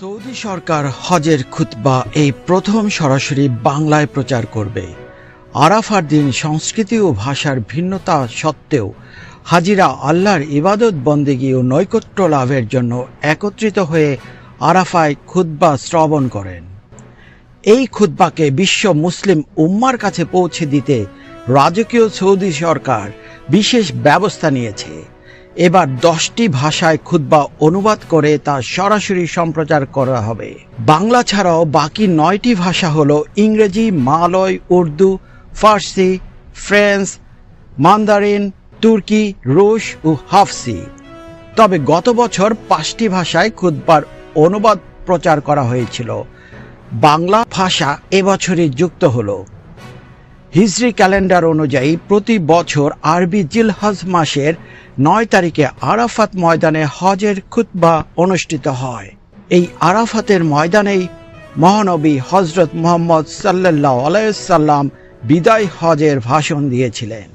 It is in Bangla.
সৌদি সরকার হজের খুতবা এই প্রথম সরাসরি বাংলায় প্রচার করবে। আরাফার দিন সংস্কৃতি ও ভাষার ভিন্নতা সত্ত্বেও হাজিরা আল্লাহর ইবাদত, বন্দেগী ও নৈকট্য লাভের জন্য একত্রিত হয়ে আরাফায় খুতবা শ্রবণ করেন। এই খুতবাকে বিশ্ব মুসলিম উম্মার কাছে পৌঁছে দিতে রাজকীয় সৌদি সরকার বিশেষ ব্যবস্থা নিয়েছে। এবার দশটি ভাষায় খুতবা অনুবাদ করে তা সরাসরি সম্প্রচার করা হবে। বাংলা ছাড়াও বাকি নয়টি ভাষা হল ইংরেজি, Malay, Urdu, Farsi, French, Mandarin, তুর্কি, রুশ ও হাফসি। তবে গত বছর পাঁচটি ভাষায় খুতবার অনুবাদ প্রচার করা হয়েছিল। বাংলা ভাষা এবছরই যুক্ত হলো। হিজরি ক্যালেন্ডার অনুযায়ী প্রতি বছর আরবি জিলহজ মাসের নয় তারিখে আরাফাত ময়দানে হজের খুতবা অনুষ্ঠিত হয়। এই আরাফাতের ময়দানেই মহানবী হজরত মোহাম্মদ সাল্লাহ আলাইসাল্লাম বিদায় হজের ভাষণ দিয়েছিলেন।